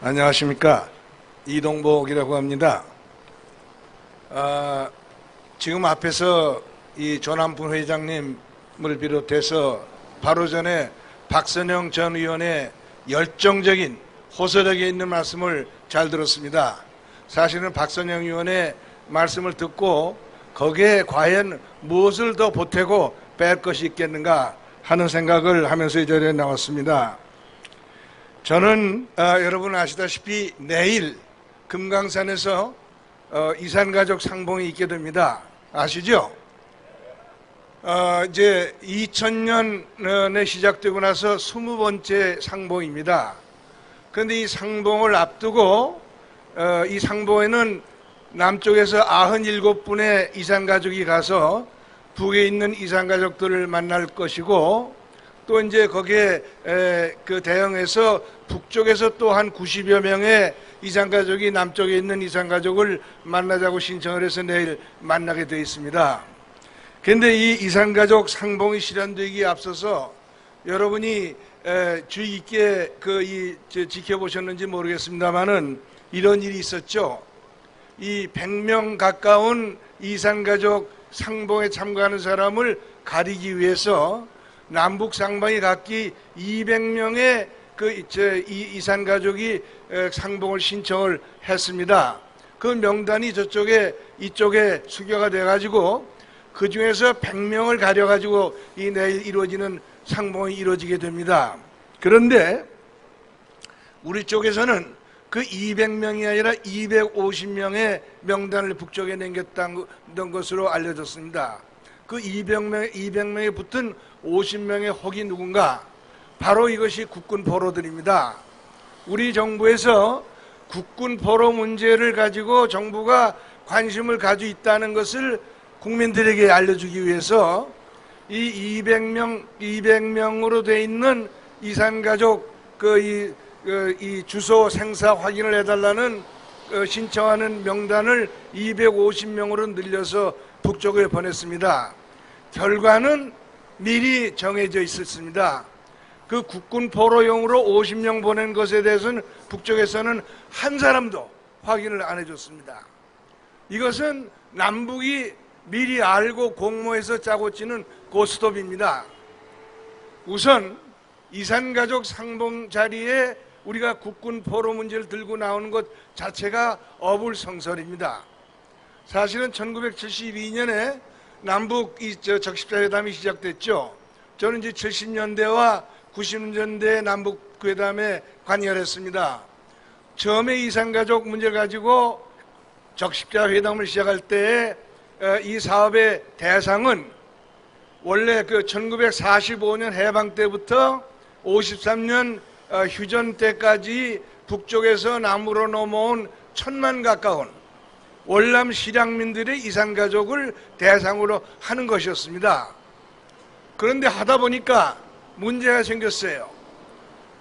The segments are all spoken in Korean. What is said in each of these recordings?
안녕하십니까 이동복이라고 합니다. 아, 지금 앞에서 이 조남분 회장님을 비롯해서 바로 전에 박선영 전 의원의 열정적인 호소력에 있는 말씀을 잘 들었습니다. 사실은 박선영 의원의 말씀을 듣고 거기에 과연 무엇을 더 보태고 뺄 것이 있겠는가 하는 생각을 하면서 이 자리에 나왔습니다. 저는 아, 여러분 아시다시피 내일 금강산에서 어, 이산가족 상봉이 있게 됩니다. 아시죠? 어, 이제 2000년에 시작되고 나서 20번째 상봉입니다. 그런데 이 상봉을 앞두고 어, 이 상봉에는 남쪽에서 97분의 이산가족이 가서 북에 있는 이산가족들을 만날 것이고 또 이제 거기에 에, 그 대형에서 북쪽에서 또 한 90여 명의 이산 가족이 남쪽에 있는 이산 가족을 만나자고 신청을 해서 내일 만나게 되어 있습니다. 그런데 이 이산 가족 상봉이 실현되기에 앞서서 여러분이 에, 주의 깊게 그 이 지켜보셨는지 모르겠습니다만은 이런 일이 있었죠. 이 100명 가까운 이산 가족 상봉에 참가하는 사람을 가리기 위해서 남북 상방이 각기 200명의 그 이산 가족이 상봉을 신청을 했습니다. 그 명단이 저쪽에 이쪽에 수교가 돼 가지고 그 중에서 100명을 가려 가지고 이 내일 이루어지는 상봉이 이루어지게 됩니다. 그런데 우리 쪽에서는 그 200명이 아니라 250명의 명단을 북쪽에 남겼던 것으로 알려졌습니다. 그 200명, 200명에 붙은 50명의 혹이 누군가? 바로 이것이 국군 포로들입니다. 우리 정부에서 국군 포로 문제를 가지고 정부가 관심을 가지고 있다는 것을 국민들에게 알려주기 위해서 이 200명, 200명으로 돼 있는 이산가족 그 이, 그 이 주소 생사 확인을 해달라는 그 신청하는 명단을 250명으로 늘려서 북쪽에 보냈습니다. 결과는 미리 정해져 있었습니다. 그 국군 포로용으로 50명 보낸 것에 대해서는 북쪽에서는 한 사람도 확인을 안 해줬습니다. 이것은 남북이 미리 알고 공모해서 짜고 치는 고스톱입니다. 우선 이산가족 상봉 자리에 우리가 국군 포로 문제를 들고 나오는 것 자체가 어불성설입니다. 사실은 1972년에 남북 적십자회담이 시작됐죠. 저는 이제 70년대와 90년대 남북 회담에 관여했습니다. 처음에 이산가족 문제를 가지고 적십자회담을 시작할 때이 사업의 대상은 원래 그 1945년 해방 때부터 53년 어, 휴전 때까지 북쪽에서 남으로 넘어온 천만 가까운 월남 실향민들의 이산 가족을 대상으로 하는 것이었습니다. 그런데 하다 보니까 문제가 생겼어요.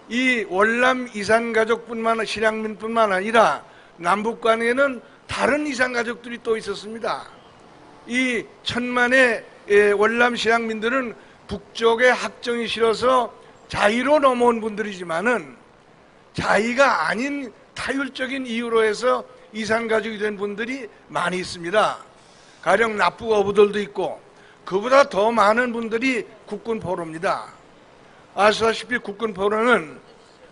이 월남 이산 가족뿐만 실향민뿐만 아니라 남북 간에는 다른 이산 가족들이 또 있었습니다. 이 천만의 예, 월남 실향민들은 북쪽의 학정이 싫어서 자의로 넘어온 분들이지만은 자의가 아닌 타율적인 이유로 해서 이산 가족이 된 분들이 많이 있습니다. 가령 납부 어부들도 있고 그보다 더 많은 분들이 국군 포로입니다. 아시다시피 국군 포로는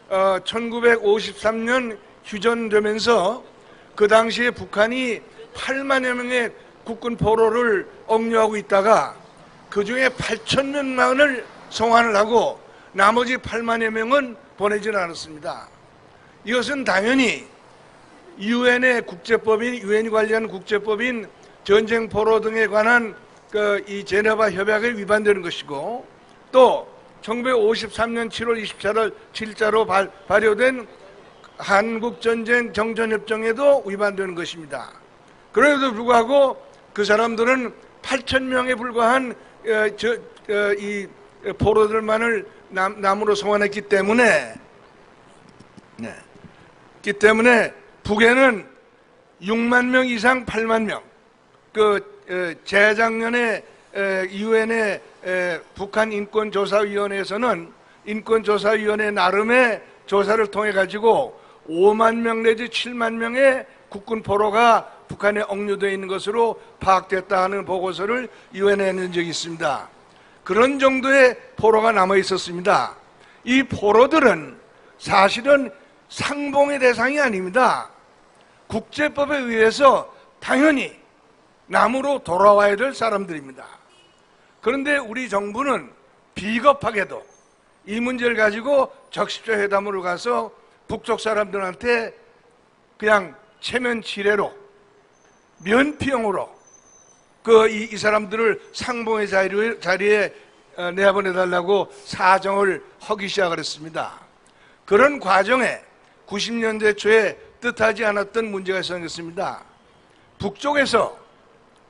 어, 1953년 휴전되면서 그 당시에 북한이 8만여 명의 국군 포로를 억류하고 있다가 그 중에 8천 명만을 송환을 하고 나머지 8만여 명은 보내지는 않았습니다. 이것은 당연히 유엔의 국제법인 유엔이 관리하는 국제법인 전쟁 포로 등에 관한 그 이 제네바 협약에 위반되는 것이고 또 1953년 7월 24일 7자로 발, 발효된 한국전쟁 정전협정에도 위반되는 것입니다. 그럼에도 불구하고 그 사람들은 8천 명에 불과한 어, 저, 어, 이 포로들만을 남, 남으로 송환했기 때문에 네. 기 때문에 북에는 6만 명 이상 8만 명. 그 재작년에 유엔의 북한 인권조사위원회에서는 인권조사위원회 나름의 조사를 통해 가지고 5만 명 내지 7만 명의 국군 포로가 북한에 억류되어 있는 것으로 파악됐다 하는 보고서를 유엔에 낸 적이 있습니다. 그런 정도의 포로가 남아 있었습니다. 이 포로들은 사실은 상봉의 대상이 아닙니다. 국제법에 의해서 당연히 남으로 돌아와야 될 사람들입니다. 그런데 우리 정부는 비겁하게도 이 문제를 가지고 적십자 회담으로 가서 북쪽 사람들한테 그냥 체면 지뢰로 면피용으로 그 이 사람들을 상봉의 자리에, 자리에 어, 내보내달라고 사정을 하기 시작을 했습니다. 그런 과정에 90년대 초에 뜻하지 않았던 문제가 생겼습니다. 북쪽에서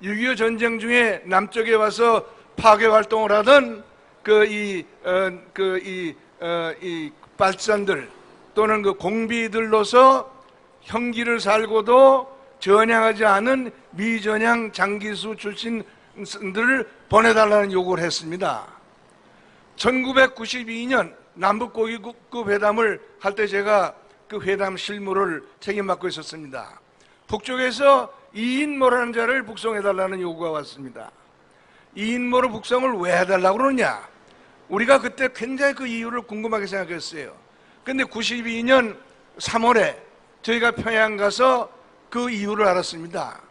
6.25 전쟁 중에 남쪽에 와서 파괴 활동을 하던 그 이, 어, 그 이, 어, 이 발산들 또는 그 공비들로서 형기를 살고도 전향하지 않은 미전향 장기수 출신들을 보내달라는 요구를 했습니다. 1992년 남북고위급 회담을 할 때 제가 그 회담 실무를 책임 맡고 있었습니다. 북쪽에서 이인모라는 자를 북송해달라는 요구가 왔습니다. 이인모를 북송을 왜 해달라고 그러냐? 우리가 그때 굉장히 그 이유를 궁금하게 생각했어요. 근데 92년 3월에 저희가 평양 가서 그 이유를 알았습니다.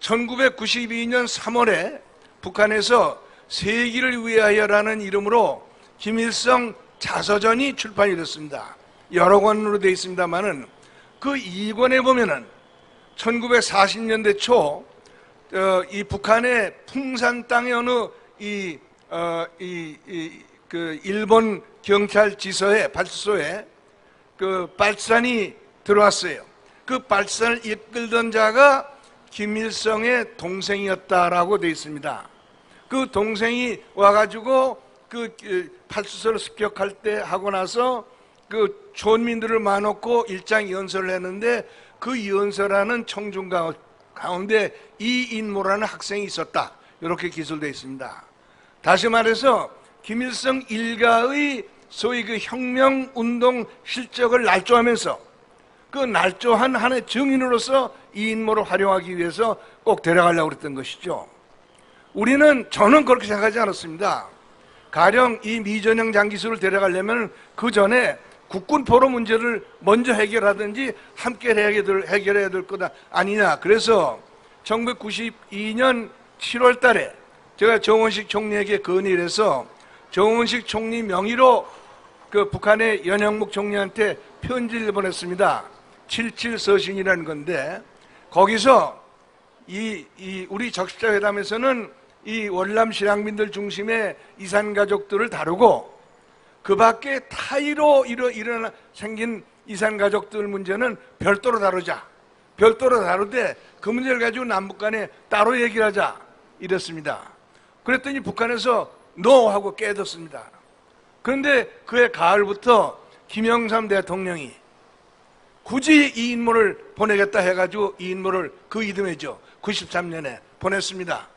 1992년 3월에 북한에서 세기를 위하여라는 이름으로 김일성 자서전이 출판이 됐습니다. 여러 권으로 되어 있습니다만은 그 2권에 보면은 1940년대 초, 어, 이 북한의 풍산 땅의 어느 이, 어, 이, 이, 그 일본 경찰 지서에, 발수소에 그 발산이 들어왔어요. 그 발산을 이끌던 자가 김일성의 동생이었다라고 되어 있습니다. 그 동생이 와가지고 그 팔수소를 습격할 때 하고 나서 그 촌민들을 마놓고 일장 연설을 했는데 그 연설하는 청중 가운데 이인모라는 학생이 있었다. 이렇게 기술되어 있습니다. 다시 말해서 김일성 일가의 소위 그 혁명 운동 실적을 날조하면서 그 날조한 한해 증인으로서 이 인모를 활용하기 위해서 꼭 데려가려고 그랬던 것이죠. 우리는 저는 그렇게 생각하지 않았습니다. 가령 이 미전형 장기수를 데려가려면 그 전에 국군 포로 문제를 먼저 해결하든지 함께 해결해야 될 거다 아니냐. 그래서 1992년 7월 달에 제가 정원식 총리에게 건의를 해서 정원식 총리 명의로 그 북한의 연영묵 총리한테 편지를 보냈습니다. 77 서신이라는 건데 거기서 이, 이 우리 적십자 회담에서는 이 월남 실향민들 중심의 이산 가족들을 다루고 그 밖에 타이로 일어, 일어나 생긴 이산 가족들 문제는 별도로 다루자. 별도로 다루되 그 문제를 가지고 남북 간에 따로 얘기를 하자. 이랬습니다. 그랬더니 북한에서 노 하고 깨졌습니다. 그런데 그해 가을부터 김영삼 대통령이 굳이 이 인물을 보내겠다 해가지고 이 인물을 그 이듬해죠. 93년에 보냈습니다.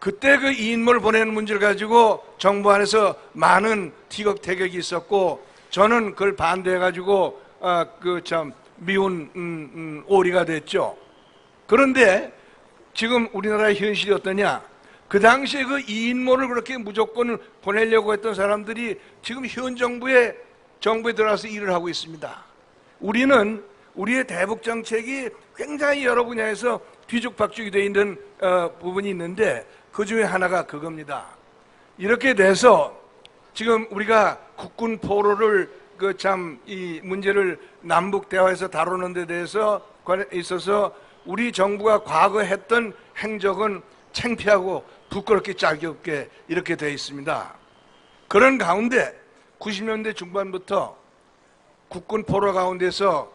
그때 그이 인물을 보내는 문제를 가지고 정부 안에서 많은 티격태격이 있었고 저는 그걸 반대해가지고 아, 그 참 미운 음, 음, 오리가 됐죠. 그런데 지금 우리나라의 현실이 어떠냐? 그 당시에 그 이인모를 그렇게 무조건 보내려고 했던 사람들이 지금 현 정부에 정부에 들어와서 일을 하고 있습니다. 우리는 우리의 대북 정책이 굉장히 여러 분야에서 뒤죽박죽이 되어 있는 어, 부분이 있는데 그 중에 하나가 그겁니다. 이렇게 돼서 지금 우리가 국군 포로를 그 참 이 문제를 남북 대화에서 다루는 데 대해서 있어서 우리 정부가 과거 했던 행적은 창피하고 부끄럽게 없게 이렇게 되어 있습니다. 그런 가운데 90년대 중반부터 국군 포로 가운데서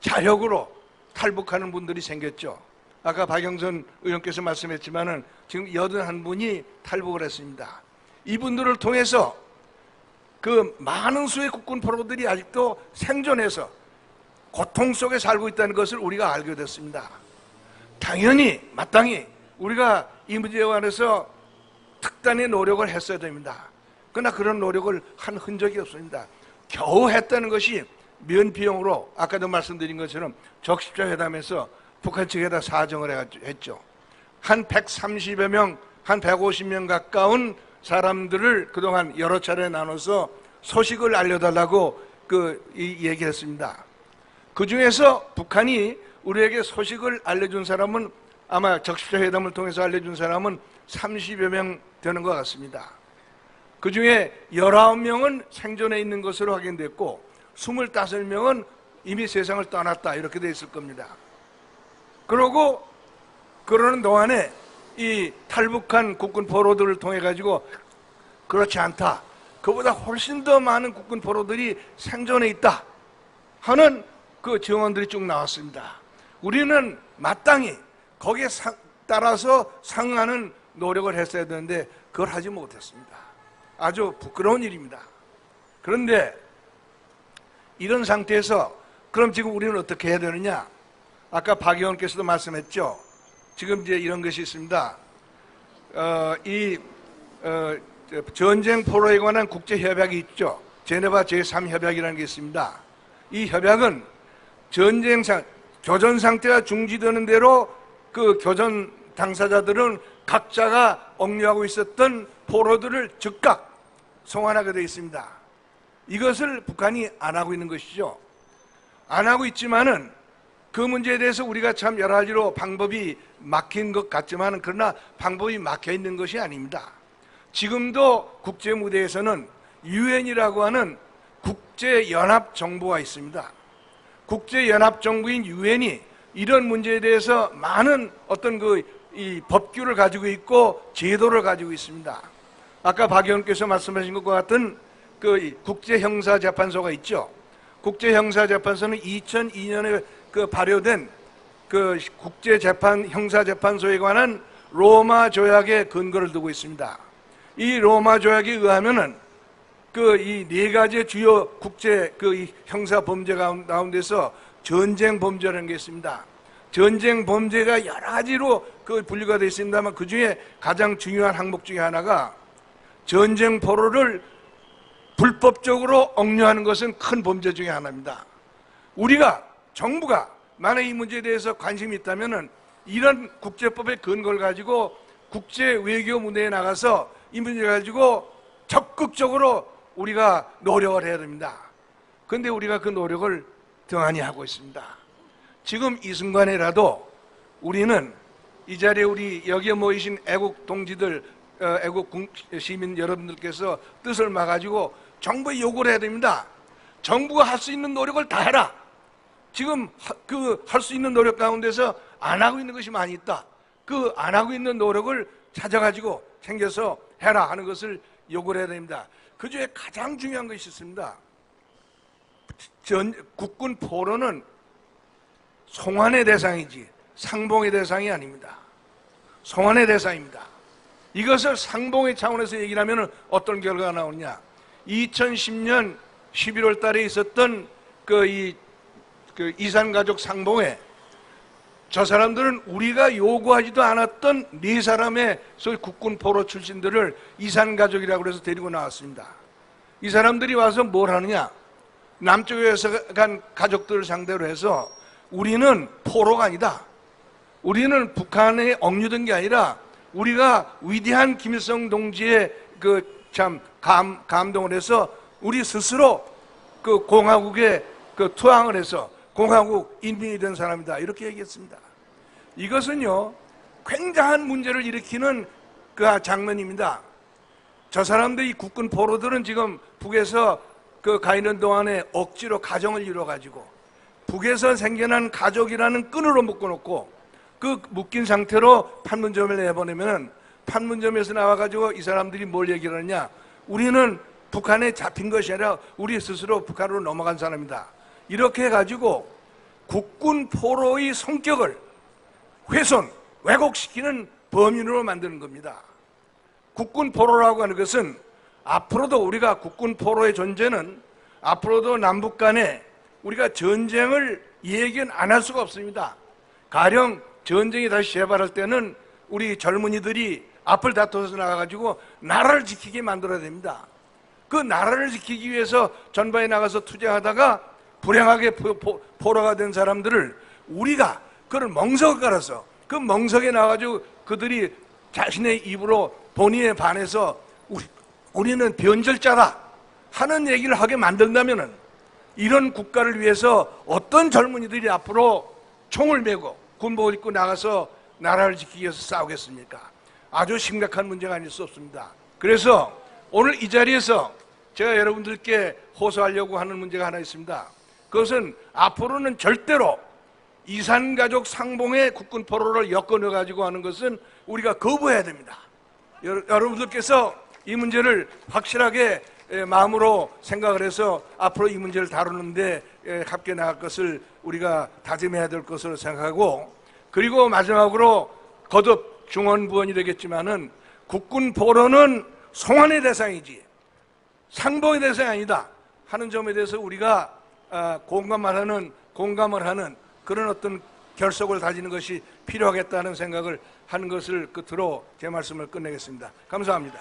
자력으로 탈북하는 분들이 생겼죠. 아까 박영선 의원께서 말씀했지만은 지금 81분이 탈북을 했습니다. 이분들을 통해서 그 많은 수의 국군 포로들이 아직도 생존해서 고통 속에 살고 있다는 것을 우리가 알게 됐습니다. 당연히 마땅히 우리가 이 문제에 관해서 특단의 노력을 했어야 됩니다. 그러나 그런 노력을 한 흔적이 없습니다. 겨우 했다는 것이 면피용으로 아까도 말씀드린 것처럼 적십자 회담에서 북한 측에다 사정을 했죠. 한 130여 명, 한 150명 가까운 사람들을 그동안 여러 차례 나눠서 소식을 알려달라고 그이 얘기를 했습니다. 그 중에서 북한이 우리에게 소식을 알려준 사람은 아마 적십자 회담을 통해서 알려준 사람은 30여 명 되는 것 같습니다. 그 중에 19명은 생존해 있는 것으로 확인됐고 25명은 이미 세상을 떠났다 이렇게 돼 있을 겁니다. 그러고 그러는 동안에 이 탈북한 국군 포로들을 통해 가지고 그렇지 않다. 그보다 훨씬 더 많은 국군 포로들이 생존해 있다 하는 그 증언들이 쭉 나왔습니다. 우리는 마땅히 거기에 상- 따라서 상응하는 노력을 했어야 되는데 그걸 하지 못했습니다. 아주 부끄러운 일입니다. 그런데 이런 상태에서 그럼 지금 우리는 어떻게 해야 되느냐? 아까 박 의원께서도 말씀했죠. 지금 이제 이런 것이 있습니다. 어, 이 어, 저, 전쟁 포로에 관한 국제 협약이 있죠. 제네바 제3 협약이라는 게 있습니다. 이 협약은 전쟁 상 교전 상태가 중지되는 대로 그 교전 당사자들은 각자가 억류하고 있었던 포로들을 즉각 송환하게 되어 있습니다. 이것을 북한이 안 하고 있는 것이죠. 안 하고 있지만은 그 문제에 대해서 우리가 참 여러 가지로 방법이 막힌 것 같지만 그러나 방법이 막혀 있는 것이 아닙니다. 지금도 국제 무대에서는 유엔이라고 하는 국제 연합 정부가 있습니다. 국제 연합 정부인 유엔이 이런 문제에 대해서 많은 어떤 그 이 법규를 가지고 있고 제도를 가지고 있습니다. 아까 박 의원께서 말씀하신 것과 같은 그 국제 형사 재판소가 있죠. 국제 형사 재판소는 2002년에 그 발효된 그 국제 재판 형사 재판소에 관한 로마 조약의 근거를 두고 있습니다. 이 로마 조약에 의하면은 그 이 네 가지 주요 국제 그 형사 범죄 가운- 가운데서 전쟁 범죄라는 게 있습니다. 전쟁 범죄가 여러 가지로 그 분류가 되어 있습니다만 그 중에 가장 중요한 항목 중에 하나가 전쟁 포로를 불법적으로 억류하는 것은 큰 범죄 중에 하나입니다. 우리가 정부가 만약 이 문제에 대해서 관심이 있다면은 이런 국제법의 근거를 가지고 국제 외교 무대에 나가서 이 문제 가지고 적극적으로 우리가 노력을 해야 됩니다. 그런데 우리가 그 노력을 등한히 하고 있습니다. 지금 이 순간에라도 우리는 이 자리에 우리 여기에 모이신 애국 동지들, 어, 애국 국- 시민 여러분들께서 뜻을 막아가지고 정부에 요구를 해야 됩니다. 정부가 할 수 있는 노력을 다 해라. 지금 그 할 수 있는 노력 가운데서 안 하고 있는 것이 많이 있다. 그 안 하고 있는 노력을 찾아가지고 챙겨서 해라 하는 것을 요구를 해야 됩니다. 그 중에 가장 중요한 것이 있습니다. 전, 국군 포로는 송환의 대상이지 상봉의 대상이 아닙니다. 송환의 대상입니다. 이것을 상봉의 차원에서 얘기를 하면 어떤 결과가 나오느냐. 2010년 11월 달에 있었던 그 이, 그 이산가족 상봉에 저 사람들은 우리가 요구하지도 않았던 네 사람의 소위 국군 포로 출신들을 이산가족이라고 해서 데리고 나왔습니다. 이 사람들이 와서 뭘 하느냐? 남쪽에서 간 가족들을 상대로 해서 우리는 포로가 아니다. 우리는 북한에 억류된 게 아니라 우리가 위대한 김일성 동지의 그 참 감동을 해서 우리 스스로 그 공화국에 그 투항을 해서 공화국 인민이 된 사람이다. 이렇게 얘기했습니다. 이것은요, 굉장한 문제를 일으키는 그 장면입니다. 저 사람들 이 국군 포로들은 지금 북에서 그 가 있는 동안에 억지로 가정을 이뤄가지고 북에서 생겨난 가족이라는 끈으로 묶어놓고 그 묶인 상태로 판문점을 내보내면 판문점에서 나와가지고 이 사람들이 뭘 얘기를 하느냐 우리는 북한에 잡힌 것이 아니라 우리 스스로 북한으로 넘어간 사람이다 이렇게 해가지고 국군 포로의 성격을 훼손, 왜곡시키는 범인으로 만드는 겁니다. 국군 포로라고 하는 것은 앞으로도 우리가 국군 포로의 존재는 앞으로도 남북 간에 우리가 전쟁을 얘기는 안할 수가 없습니다. 가령 전쟁이 다시 재발할 때는 우리 젊은이들이 앞을 다퉈서 나가가지고 나라를 지키게 만들어야 됩니다. 그 나라를 지키기 위해서 전방에 나가서 투쟁하다가 불행하게 포로가 된 사람들을 우리가 그를 멍석을 깔아서 그 멍석에 나가지고 그들이 자신의 입으로 본의에 반해서 우리, 우리는 변절자다 하는 얘기를 하게 만든다면은 이런 국가를 위해서 어떤 젊은이들이 앞으로 총을 메고 군복을 입고 나가서 나라를 지키기 위해서 싸우겠습니까? 아주 심각한 문제가 아닐 수 없습니다. 그래서 오늘 이 자리에서 제가 여러분들께 호소하려고 하는 문제가 하나 있습니다. 그것은 앞으로는 절대로 이산가족 상봉의 국군 포로를 엮어넣어 가지고 하는 것은 우리가 거부해야 됩니다. 여러- 여러분들께서 이 문제를 확실하게 에, 마음으로 생각을 해서 앞으로 이 문제를 다루는데 에, 함께 나갈 것을 우리가 다짐해야 될 것으로 생각하고 그리고 마지막으로 거듭 중언부언이 되겠지만은 국군 포로는 송환의 대상이지 상봉의 대상이 아니다 하는 점에 대해서 우리가 아, 공감을 하는 공감을 하는 그런 어떤 결속을 다지는 것이 필요하겠다는 생각을 하는 것을 끝으로 제 말씀을 끝내겠습니다. 감사합니다.